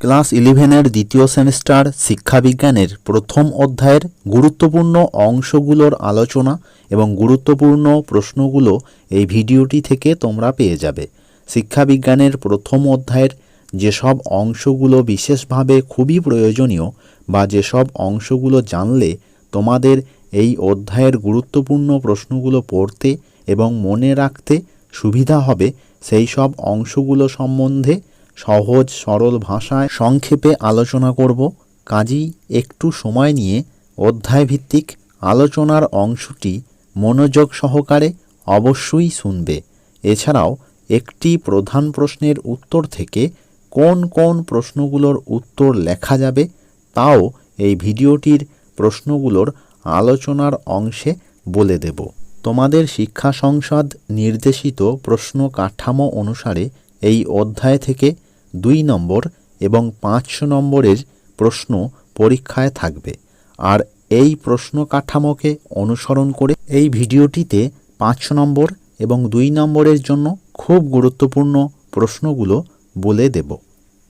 Class ইলেভেনের দ্বিতীয় semester শিক্ষাবিজ্ঞানের প্রথম অধ্যায়ের গুরুত্বপূর্ণ অংশগুলোর আলোচনা এবং গুরুত্বপূর্ণ প্রশ্নগুলো এই ভিডিওটি থেকে তোমরা পেয়ে যাবে। শিক্ষাবিজ্ঞানের প্রথম অধ্যায়ের যেসব অংশগুলো বিশেষভাবে খুবই প্রয়োজনীয় বা যেসব অংশগুলো জানলে তোমাদের এই অধ্যায়ের গুরুত্বপূর্ণ প্রশ্নগুলো পড়তে এবং মনে রাখতে সুবিধা হবে, সেই সব অংশগুলো সম্বন্ধে সহজ, সরল ভাষায় সংক্ষেপে আলোচনা করব। কাজেই একটু সময় নিয়ে অধ্যায়ভিত্তিক আলোচনার অংশটি মনোযোগ সহকারে অবশ্যই শুনবে। এছাড়াও একটি প্রধান প্রশ্নের উত্তর থেকে কোন কোন প্রশ্নগুলোর উত্তর লেখা যাবে, তাও এই ভিডিওটির প্রশ্নগুলোর আলোচনার অংশে বলে দেব। তোমাদের শিক্ষা সংসদ নির্দেশিত প্রশ্ন কাঠামো অনুসারে এই অধ্যায় থেকে দুই নম্বর এবং পাঁচশো নম্বরের প্রশ্ন পরীক্ষায় থাকবে। আর এই প্রশ্ন কাঠামোকে অনুসরণ করে এই ভিডিওটিতে পাঁচশো নম্বর এবং দুই নম্বরের জন্য খুব গুরুত্বপূর্ণ প্রশ্নগুলো বলে দেব।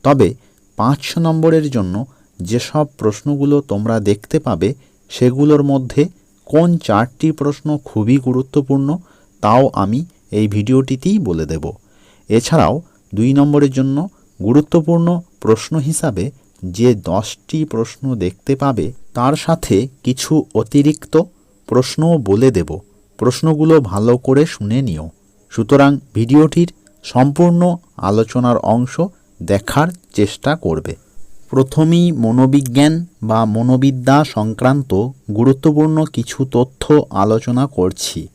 তবে পাঁচশো নম্বরের জন্য যেসব প্রশ্নগুলো তোমরা দেখতে পাবে, সেগুলোর মধ্যে কোন চারটি প্রশ্ন খুবই গুরুত্বপূর্ণ, তাও আমি এই ভিডিওটিতেই বলে দেব। এছাড়াও দুই নম্বরের জন্য গুরুত্বপূর্ণ প্রশ্ন হিসাবে যে দশটি প্রশ্ন দেখতে পাবে, তার সাথে কিছু অতিরিক্ত প্রশ্নও বলে দেব। প্রশ্নগুলো ভালো করে শুনে নিও। সুতরাং ভিডিওটির সম্পূর্ণ আলোচনার অংশ দেখার চেষ্টা করবে। প্রথমেই মনোবিজ্ঞান বা মনোবিদ্যা সংক্রান্ত গুরুত্বপূর্ণ কিছু তথ্য আলোচনা করছি।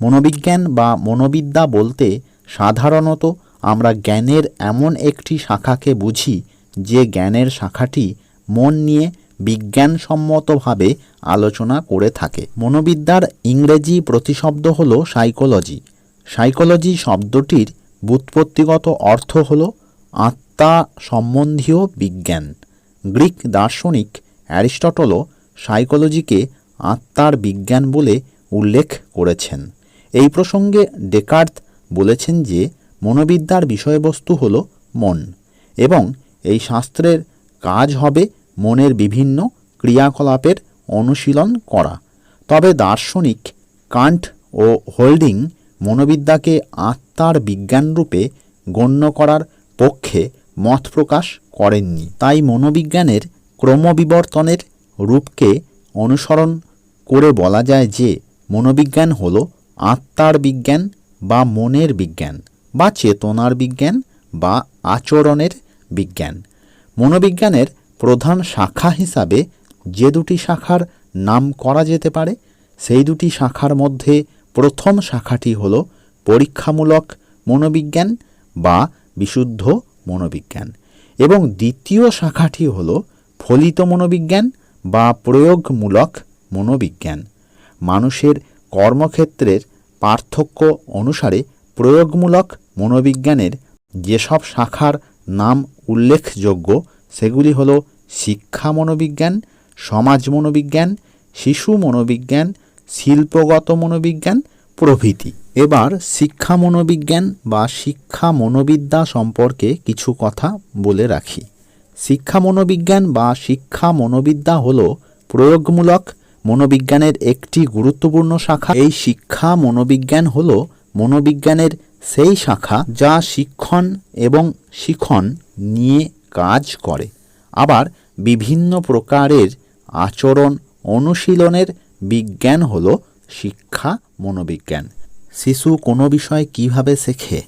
মনোবিজ্ঞান বা মনোবিদ্যা বলতে সাধারণত আমরা জ্ঞানের এমন একটি শাখাকে বুঝি যে জ্ঞানের শাখাটি মন নিয়ে বিজ্ঞানসম্মতভাবে আলোচনা করে থাকে। মনোবিদ্যার ইংরেজি প্রতিশব্দ হল সাইকোলজি সাইকোলজি শব্দটির ব্যুৎপত্তিগত অর্থ হল আত্মা সম্বন্ধীয় বিজ্ঞান। গ্রিক দার্শনিক অ্যারিস্টটলও সাইকোলজিকে আত্মার বিজ্ঞান বলে উল্লেখ করেছেন। এই প্রসঙ্গে ডেকার্ত বলেছেন যে মনোবিদ্যার বিষয়বস্তু হল মন এবং এই শাস্ত্রের কাজ হবে মনের বিভিন্ন ক্রিয়াকলাপের অনুশীলন করা। তবে দার্শনিক কান্ট ও হোল্ডিং মনোবিদ্যাকে আত্মার বিজ্ঞানরূপে গণ্য করার পক্ষে মত প্রকাশ করেননি। তাই মনোবিজ্ঞানের ক্রমবিবর্তনের রূপকে অনুসরণ করে বলা যায় যে মনোবিজ্ঞান হল আত্মার বিজ্ঞান বা মনের বিজ্ঞান। বা চেতনার বিজ্ঞান বা আচরণের বিজ্ঞান। মনোবিজ্ঞানের প্রধান শাখা হিসাবে যে দুটি শাখার নাম করা যেতে পারে, সেই দুটি শাখার মধ্যে প্রথম শাখাটি হল পরীক্ষামূলক মনোবিজ্ঞান বা বিশুদ্ধ মনোবিজ্ঞান এবং দ্বিতীয় শাখাটি হল ফলিত মনোবিজ্ঞান বা প্রয়োগমূলক মনোবিজ্ঞান। মানুষের কর্মক্ষেত্রের পার্থক্য অনুসারে প্রয়োগমূলক মনোবিজ্ঞানের যেসব শাখার নাম উল্লেখযোগ্য, সেগুলি হল শিক্ষা মনোবিজ্ঞান, সমাজ মনোবিজ্ঞান, শিশু মনোবিজ্ঞান, শিল্পগত মনোবিজ্ঞান, প্রভৃতি। এবার শিক্ষা মনোবিজ্ঞান বা শিক্ষা মনোবিদ্যা সম্পর্কে কিছু কথা বলে রাখি। শিক্ষা মনোবিজ্ঞান বা শিক্ষা মনোবিদ্যা হল প্রয়োগমূলক মনোবিজ্ঞানের একটি গুরুত্বপূর্ণ শাখা। এই শিক্ষা মনোবিজ্ঞান হল মনোবিজ্ঞানের সেই শাখা যা শিক্ষণ এবং শিখন নিয়ে কাজ করে। আবার বিভিন্ন প্রকারের আচরণ অনুশীলনের বিজ্ঞান হল শিক্ষা মনোবিজ্ঞান। শিশু কোনো বিষয় কীভাবে শেখে?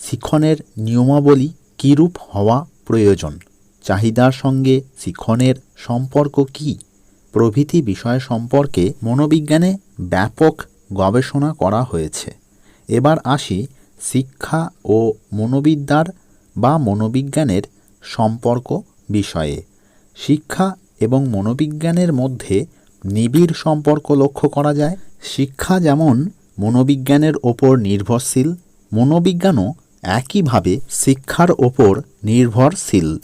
শিখনের নিয়মাবলী কীরূপ হওয়া প্রয়োজন? চাহিদার সঙ্গে শিখনের সম্পর্ক কী? প্রভৃতি বিষয় সম্পর্কে মনোবিজ্ঞানে ব্যাপক গবেষণা করা হয়েছে। এবার আসি শিক্ষা ও মনোবিদ্যার বা মনোবিজ্ঞানের সম্পর্ক বিষয়ে। শিক্ষা এবং মনোবিজ্ঞানের মধ্যে নিবিড় সম্পর্ক লক্ষ্য করা যায়। শিক্ষা যেমন মনোবিজ্ঞানের ওপর নির্ভরশীল, মনোবিজ্ঞানও একইভাবে শিক্ষার ওপর নির্ভরশীল।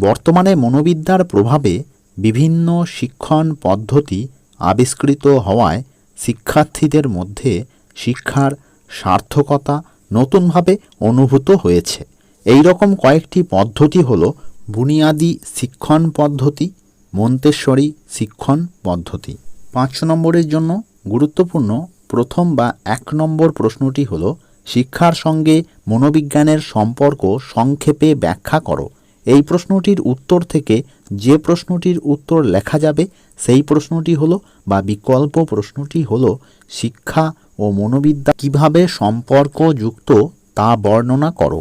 বর্তমানে মনোবিদ্যার প্রভাবে বিভিন্ন শিক্ষণ পদ্ধতি আবিষ্কৃত হওয়ায় শিক্ষার্থীদের মধ্যে শিক্ষার সার্থকতা নতুনভাবে অনুভূত হয়েছে। এই রকম কয়েকটি পদ্ধতি হল বুনিয়াদি শিক্ষণ পদ্ধতি, মন্তেশ্বরী শিক্ষণ পদ্ধতি। পাঁচ নম্বরের জন্য গুরুত্বপূর্ণ প্রথম বা এক নম্বর প্রশ্নটি হল, শিক্ষার সঙ্গে মনোবিজ্ঞানের সম্পর্ক সংক্ষেপে ব্যাখ্যা করো। এই প্রশ্নটির উত্তর থেকে যে প্রশ্নটির উত্তর লেখা যাবে, সেই প্রশ্নটি হলো বা বিকল্প প্রশ্নটি হলো, শিক্ষা ও মনোবিদ্যা কীভাবে সম্পর্কযুক্ত তা বর্ণনা করো।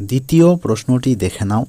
দ্বিতীয় প্রশ্নটি দেখে নাও।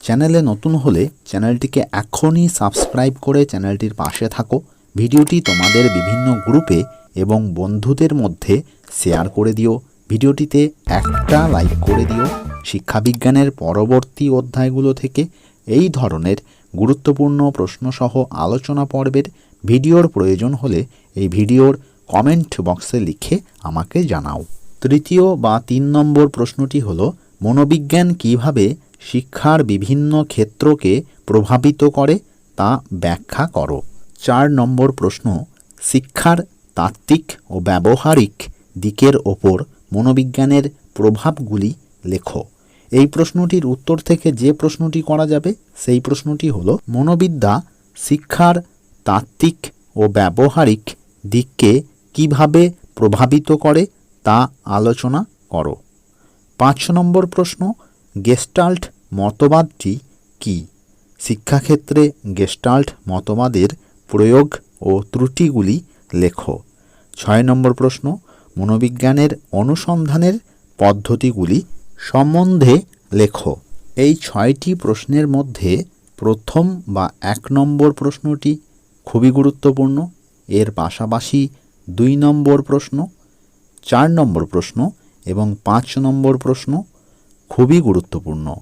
চ্যানেলে নতুন হলে চ্যানেলটিকে এখনই সাবস্ক্রাইব করে চ্যানেলটির পাশে থাকো। ভিডিওটি তোমাদের বিভিন্ন গ্রুপে এবং বন্ধুদের মধ্যে শেয়ার করে দিও। ভিডিওটিতে একটা লাইক করে দিও। শিক্ষাবিজ্ঞানের পরবর্তী অধ্যায়গুলো থেকে এই ধরনের গুরুত্বপূর্ণ প্রশ্নসহ আলোচনা পর্বের ভিডিওর প্রয়োজন হলে এই ভিডিওর কমেন্ট বক্সে লিখে আমাকে জানাও। তৃতীয় বা তিন নম্বর প্রশ্নটি হলো, মনোবিজ্ঞান কীভাবে শিক্ষার বিভিন্ন ক্ষেত্রকে প্রভাবিত করে তা ব্যাখ্যা করো? চার নম্বর প্রশ্ন, শিক্ষার তাত্ত্বিক ও ব্যবহারিক দিকের ওপর মনোবিজ্ঞানের প্রভাবগুলি লেখো। এই প্রশ্নটির উত্তর থেকে যে প্রশ্নটি করা যাবে, সেই প্রশ্নটি হলো, মনোবিদ্যা শিক্ষার তাত্ত্বিক ও ব্যবহারিক দিককে কীভাবে প্রভাবিত করে তা আলোচনা করো। পাঁচ নম্বর প্রশ্ন, গেস্টাল্ট মতবাদটি কি? শিক্ষাক্ষেত্রে গেস্টাল্ট মতবাদের প্রয়োগ ও ত্রুটিগুলি লেখো। ছয় নম্বর প্রশ্ন, মনোবিজ্ঞানের অনুসন্ধানের পদ্ধতিগুলি সম্বন্ধে লেখো। এই ছয়টি প্রশ্নের মধ্যে প্রথম বা এক নম্বর প্রশ্নটি খুবই গুরুত্বপূর্ণ। এর পাশাপাশি দুই নম্বর প্রশ্ন, চার নম্বর প্রশ্ন এবং পাঁচ নম্বর প্রশ্ন খুবই গুরুত্বপূর্ণ।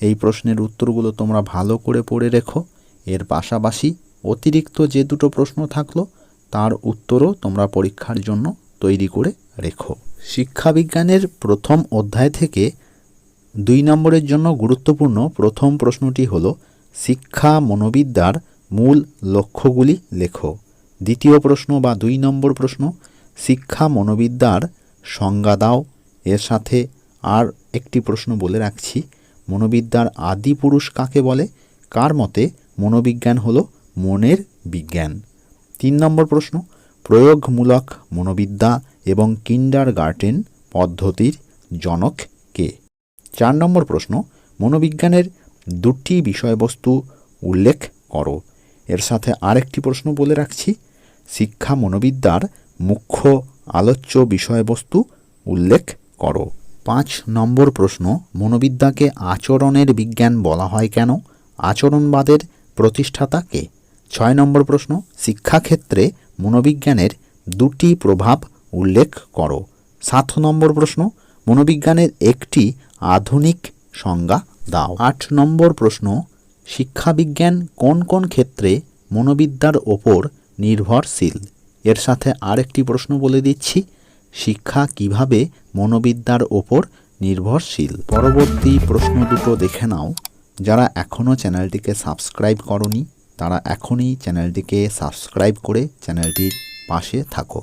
এই প্রশ্নের উত্তরগুলো তোমরা ভালো করে পড়ে রেখো। এর পাশাপাশি অতিরিক্ত যে দুটো প্রশ্ন থাকল, তার উত্তরও তোমরা পরীক্ষার জন্য তৈরি করে রেখো। শিক্ষাবিজ্ঞানের প্রথম অধ্যায় থেকে দুই নম্বরের জন্য গুরুত্বপূর্ণ প্রথম প্রশ্নটি হল, শিক্ষা মনোবিদ্যার মূল লক্ষ্যগুলি লেখো। দ্বিতীয় প্রশ্ন বা দুই নম্বর প্রশ্ন, শিক্ষা মনোবিদ্যার সংজ্ঞা দাও। এর সাথে আর একটি প্রশ্ন বলে রাখছি, মনোবিদ্যার আদি পুরুষ কাকে বলে? কার মতে মনোবিজ্ঞান হলো মনের বিজ্ঞান? তিন নম্বর প্রশ্ন, প্রয়োগমূলক মনোবিদ্যা এবং কিন্ডার গার্টেন পদ্ধতির জনক কে? চার নম্বর প্রশ্ন, মনোবিজ্ঞানের দুটি বিষয়বস্তু উল্লেখ করো। এর সাথে আরেকটি প্রশ্ন বলে রাখছি শিক্ষা মনোবিদ্যার মুখ্য আলোচ্য বিষয়বস্তু উল্লেখ করো। পাঁচ নম্বর প্রশ্ন, মনোবিদ্যাকে আচরণের বিজ্ঞান বলা হয় কেন? আচরণবাদের প্রতিষ্ঠাতা কে? ছয় নম্বর প্রশ্ন, শিক্ষাক্ষেত্রে মনোবিজ্ঞানের দুটি প্রভাব উল্লেখ করো। সাত নম্বর প্রশ্ন, মনোবিজ্ঞানের একটি আধুনিক সংজ্ঞা দাও। আট নম্বর প্রশ্ন, শিক্ষাবিজ্ঞান কোন কোন ক্ষেত্রে মনোবিদ্যার ওপর নির্ভরশীল। এর সাথে আরেকটি প্রশ্ন বলে দিচ্ছি, শিক্ষা কীভাবে মনোবিদ্যার ওপর নির্ভরশীল? পরবর্তী প্রশ্ন দুটো দেখে নাও। যারা এখনও চ্যানেলটিকে সাবস্ক্রাইব করনি, তারা এখনই চ্যানেলটিকে সাবস্ক্রাইব করে চ্যানেলটির পাশে থাকো।